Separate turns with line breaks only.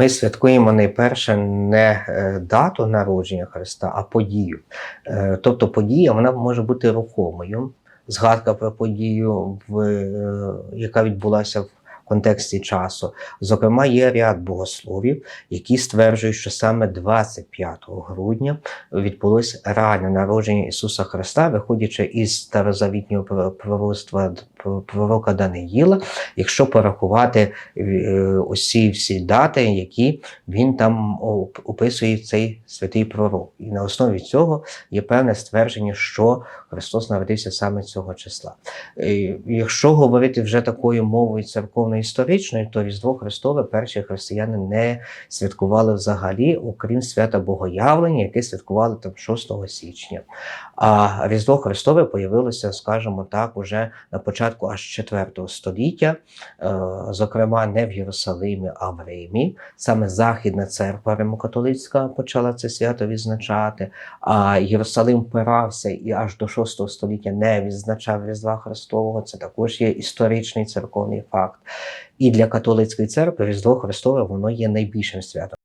Ми святкуємо найперше не е, дату народження Христа, а подію. Е, Тобто подія вона може бути рухомою. Згадка про подію, в, е, яка відбулася в контексті часу. Зокрема, є ряд богословів, які стверджують, що саме 25 грудня відбулось реальне народження Ісуса Христа, виходячи із старозавітнього про- пророцтва пророка Даниїла, якщо порахувати е, усі всі дати, які він там описує цей святий пророк. І на основі цього є певне ствердження, що Христос народився саме цього числа. Е, Якщо говорити вже такою мовою церковно-історичною, то Різдво Христове перші християни не святкували взагалі, окрім свята Богоявлення, яке святкували там 6 січня. А Різдво Христове появилося, скажімо так, уже на початку аж 4 століття, е, зокрема, не в Єрусалимі, а в Римі. Саме Західна церква Римокатолицька почала це свято відзначати, а Єрусалим впирався і аж до 6 століття не відзначав Різдва Христового. Це також є історичний церковний факт. І для католицької церкви Різдво Христове воно є найбільшим святом.